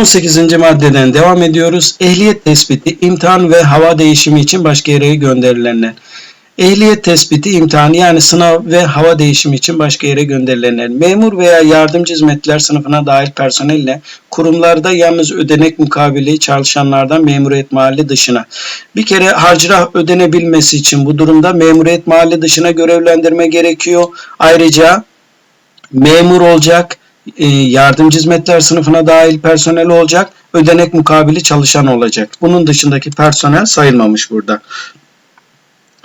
18. maddeden devam ediyoruz. Ehliyet tespiti, imtihan ve hava değişimi için başka yere gönderilenler. Ehliyet tespiti, imtihanı yani sınav ve hava değişimi için başka yere gönderilenler. Memur veya yardımcı hizmetler sınıfına dahil personelle kurumlarda yalnız ödenek mukabili çalışanlardan memuriyet mahalli dışına. Bir kere harcırah ödenebilmesi için bu durumda memuriyet mahalli dışına görevlendirme gerekiyor. Ayrıca memur olacak, yardımcı hizmetler sınıfına dahil personel olacak, ödenek mukabili çalışan olacak. Bunun dışındaki personel sayılmamış burada.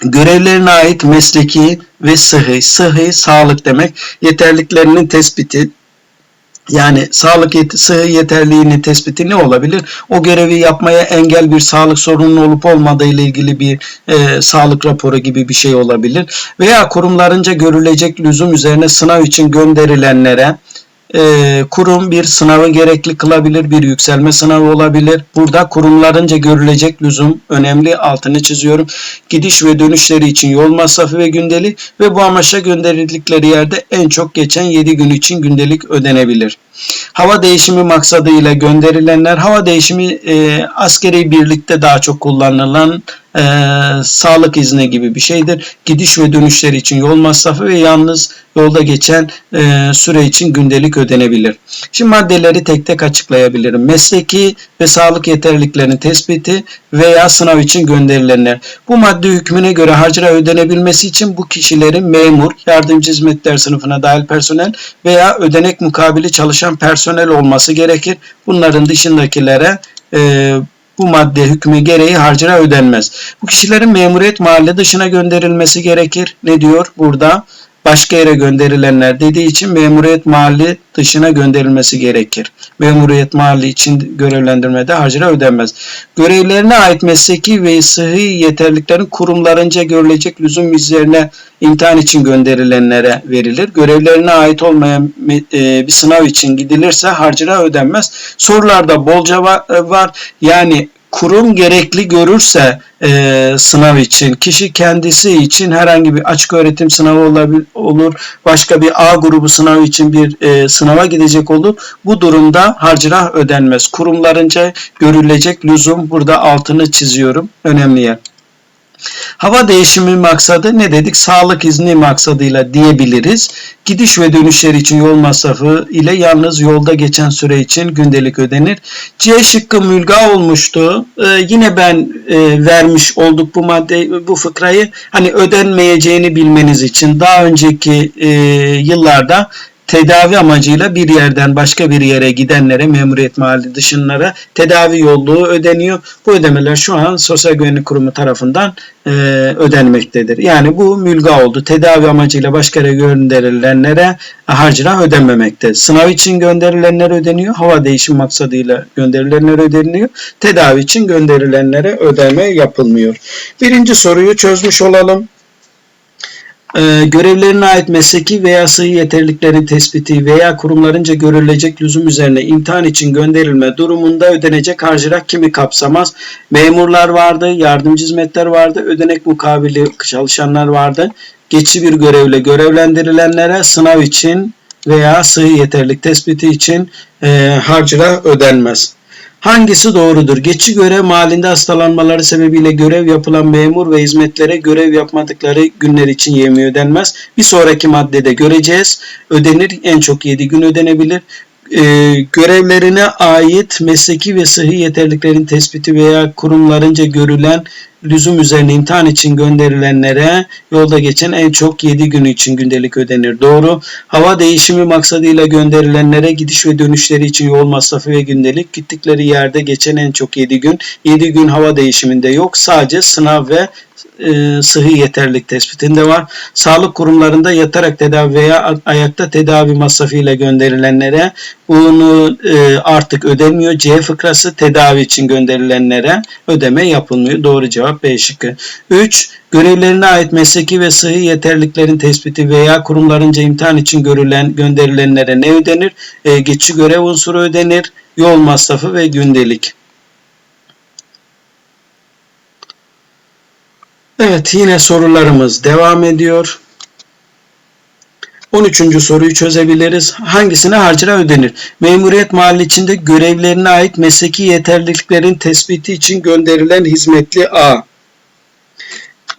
Görevlerine ait mesleki ve sıhhi, sıhhi sağlık demek, yeterliklerinin tespiti, yani sağlık yet sıhhi yeterliğinin tespiti ne olabilir? O görevi yapmaya engel bir sağlık sorunun olup olmadığı ile ilgili bir e, sağlık raporu gibi bir şey olabilir. Veya kurumlarınca görülecek lüzum üzerine sınav için gönderilenlere e, kurum bir sınavı gerekli kılabilir, bir yükselme sınavı olabilir. Burada kurumlarınca görülecek lüzum önemli, altını çiziyorum. Gidiş ve dönüşleri için yol masrafı ve gündelik ve bu amaçla gönderildikleri yerde en çok geçen 7 gün için gündelik ödenebilir. Hava değişimi maksadıyla gönderilenler, hava değişimi e, askeri birlikte daha çok kullanılan e, sağlık izni gibi bir şeydir. Gidiş ve dönüşler için yol masrafı ve yalnız yolda geçen e, süre için gündelik ödenebilir. Şimdi maddeleri tek tek açıklayabilirim. Mesleki ve sağlık yeterliliklerinin tespiti veya sınav için gönderilenler. Bu madde hükmüne göre harcıra ödenebilmesi için bu kişilerin memur, yardımcı hizmetler sınıfına dahil personel veya ödenek mukabili çalışan personel olması gerekir. Bunların dışındakilere e, bu madde hükmü gereği harcına ödenmez. Bu kişilerin memuriyet mahalle dışına gönderilmesi gerekir. Ne diyor burada? Başka yere gönderilenler dediği için memuriyet mahalli dışına gönderilmesi gerekir. Memuriyet mahalli için görevlendirmede harcına ödenmez. Görevlerine ait mesleki ve sıhhi yeterliklerin kurumlarınca görülecek lüzum üzerine imtihan için gönderilenlere verilir. Görevlerine ait olmayan e, bir sınav için gidilirse harcına ödenmez. Sorularda bolca var. Yani kurum gerekli görürse e, sınav için, kişi kendisi için herhangi bir açık öğretim sınavı olabilir, olur, başka bir A grubu sınavı için bir e, sınava gidecek olur. Bu durumda harcırah ödenmez. Kurumlarınca görülecek lüzum burada altını çiziyorum. Önemli yer. Hava değişimi maksadı ne dedik? Sağlık izni maksadıyla diyebiliriz. Gidiş ve dönüşler için yol masrafı ile yalnız yolda geçen süre için gündelik ödenir. C şıkkı mülga olmuştu. Ee, yine ben e, vermiş olduk bu madde, bu fıkrayı. Hani ödenmeyeceğini bilmeniz için daha önceki e, yıllarda tedavi amacıyla bir yerden başka bir yere gidenlere memuriyet mahalli dışınlara tedavi yolluğu ödeniyor. Bu ödemeler şu an Sosyal Güvenlik Kurumu tarafından e, ödenmektedir. Yani bu mülga oldu. Tedavi amacıyla başka yere gönderilenlere harcına ödenmemekte. Sınav için gönderilenler ödeniyor. Hava değişim maksadıyla gönderilenler ödeniyor. Tedavi için gönderilenlere ödeme yapılmıyor. Birinci soruyu çözmüş olalım e, görevlerine ait mesleki veya sıhhi yeterliliklerin tespiti veya kurumlarınca görülecek lüzum üzerine imtihan için gönderilme durumunda ödenecek harcırak kimi kapsamaz? Memurlar vardı, yardımcı hizmetler vardı, ödenek mukabili çalışanlar vardı. Geçici bir görevle görevlendirilenlere sınav için veya sıhhi yeterlilik tespiti için e, harcıra ödenmez. Hangisi doğrudur? Geçici görev malinde hastalanmaları sebebiyle görev yapılan memur ve hizmetlere görev yapmadıkları günler için yemi ödenmez. Bir sonraki maddede göreceğiz. Ödenir en çok 7 gün ödenebilir e, görevlerine ait mesleki ve sıhhi yeterliklerin tespiti veya kurumlarınca görülen lüzum üzerine imtihan için gönderilenlere yolda geçen en çok 7 gün için gündelik ödenir. Doğru. Hava değişimi maksadıyla gönderilenlere gidiş ve dönüşleri için yol masrafı ve gündelik gittikleri yerde geçen en çok 7 gün. 7 gün hava değişiminde yok. Sadece sınav ve e, sıhhi yeterlilik tespitinde var. Sağlık kurumlarında yatarak tedavi veya ayakta tedavi masrafıyla gönderilenlere bunu e, artık ödemiyor. C fıkrası tedavi için gönderilenlere ödeme yapılmıyor. Doğru cevap B şıkkı. 3. Görevlerine ait mesleki ve sıhhi yeterliklerin tespiti veya kurumlarınca imtihan için görülen gönderilenlere ne ödenir? E, geçici görev unsuru ödenir. Yol masrafı ve gündelik. Evet yine sorularımız devam ediyor. 13. soruyu çözebiliriz. Hangisine harcına ödenir? Memuriyet mahalli içinde görevlerine ait mesleki yeterliliklerin tespiti için gönderilen hizmetli A.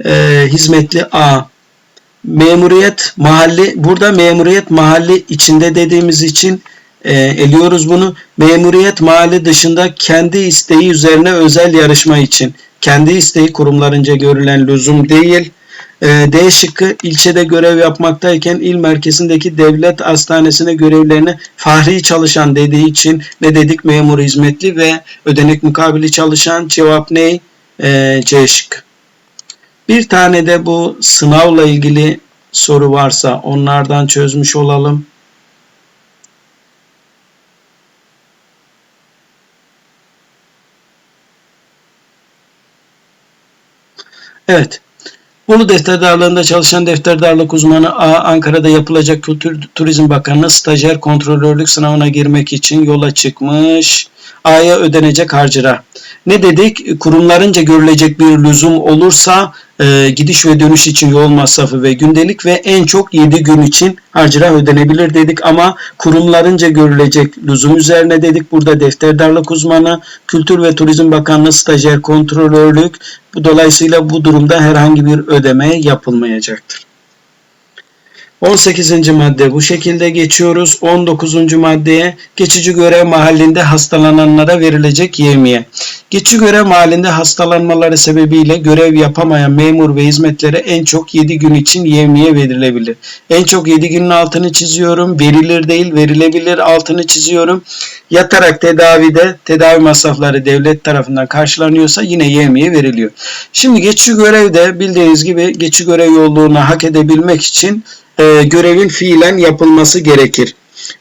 Ee, hizmetli A. Memuriyet mahalli, burada memuriyet mahalli içinde dediğimiz için e, eliyoruz bunu. Memuriyet mahalli dışında kendi isteği üzerine özel yarışma için. Kendi isteği kurumlarınca görülen lüzum değil. E, D şıkkı ilçede görev yapmaktayken il merkezindeki devlet hastanesine görevlerine fahri çalışan dediği için ne dedik memur hizmetli ve ödenek mukabili çalışan cevap ne? E, C şıkkı. Bir tane de bu sınavla ilgili soru varsa onlardan çözmüş olalım. Evet. Bolu Defterdarlığı'nda çalışan defterdarlık uzmanı A. Ankara'da yapılacak Kültür Turizm Bakanlığı stajyer kontrolörlük sınavına girmek için yola çıkmış. A'ya ödenecek harcıra. Ne dedik? Kurumlarınca görülecek bir lüzum olursa e, gidiş ve dönüş için yol masrafı ve gündelik ve en çok 7 gün için harcıra ödenebilir dedik ama kurumlarınca görülecek lüzum üzerine dedik. Burada defterdarlık uzmanı, Kültür ve Turizm Bakanlığı stajyer kontrolörlük. Dolayısıyla bu durumda herhangi bir ödeme yapılmayacaktır. 18. madde bu şekilde geçiyoruz. 19. maddeye geçici görev mahallinde hastalananlara verilecek yevmiye. Geçici görev mahallinde hastalanmaları sebebiyle görev yapamayan memur ve hizmetlere en çok 7 gün için yevmiye verilebilir. En çok 7 günün altını çiziyorum. Verilir değil verilebilir altını çiziyorum. Yatarak tedavide tedavi masrafları devlet tarafından karşılanıyorsa yine yevmiye veriliyor. Şimdi geçici görevde bildiğiniz gibi geçici görev yolluğunu hak edebilmek için e, görevin fiilen yapılması gerekir.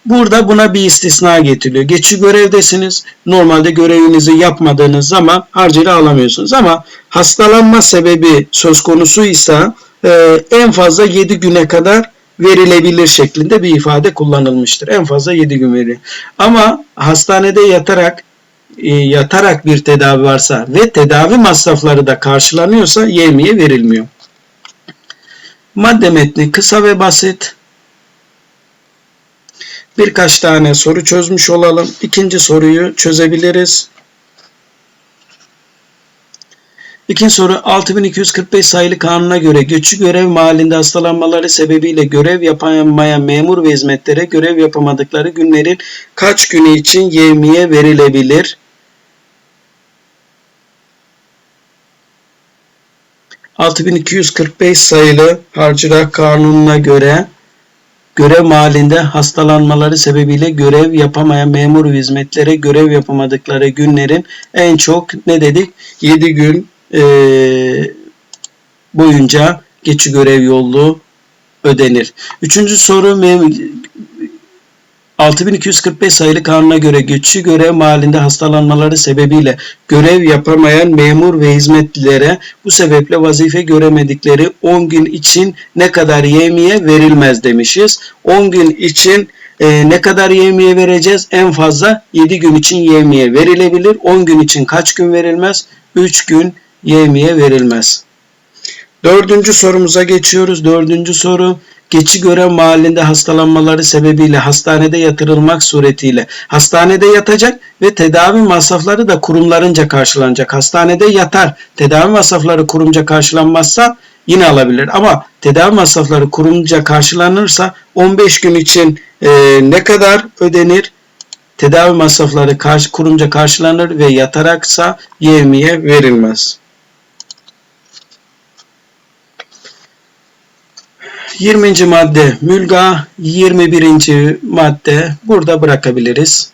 Burada buna bir istisna getiriliyor. Geçici görevdesiniz. Normalde görevinizi yapmadığınız zaman harcını alamıyorsunuz. Ama hastalanma sebebi söz konusu ise e, en fazla 7 güne kadar verilebilir şeklinde bir ifade kullanılmıştır. En fazla 7 gün verilir. Ama hastanede yatarak e, yatarak bir tedavi varsa ve tedavi masrafları da karşılanıyorsa yevmiye verilmiyor. Madde metni kısa ve basit. Birkaç tane soru çözmüş olalım. İkinci soruyu çözebiliriz. İkinci soru 6245 sayılı kanuna göre göçü görev mahallinde hastalanmaları sebebiyle görev yapamayan memur ve hizmetlere görev yapamadıkları günlerin kaç günü için yevmiye verilebilir? 6245 sayılı harcırak kanununa göre görev mahallinde hastalanmaları sebebiyle görev yapamayan memur hizmetlere görev yapamadıkları günlerin en çok ne dedik? 7 gün e, boyunca geçici görev yolluğu ödenir. Üçüncü soru 6245 sayılı kanuna göre geçici görev mahallinde hastalanmaları sebebiyle görev yapamayan memur ve hizmetlilere bu sebeple vazife göremedikleri 10 gün için ne kadar yemiye verilmez demişiz. 10 gün için e, ne kadar yemiye vereceğiz? En fazla 7 gün için yemiye verilebilir. 10 gün için kaç gün verilmez? 3 gün yemiye verilmez. Dördüncü sorumuza geçiyoruz. Dördüncü soru geçi görev mahallinde hastalanmaları sebebiyle hastanede yatırılmak suretiyle hastanede yatacak ve tedavi masrafları da kurumlarınca karşılanacak. Hastanede yatar, tedavi masrafları kurumca karşılanmazsa yine alabilir. Ama tedavi masrafları kurumca karşılanırsa 15 gün için e, ne kadar ödenir? Tedavi masrafları karşı, kurumca karşılanır ve yataraksa yevmiye verilmez. 20. madde mülga 21. madde burada bırakabiliriz.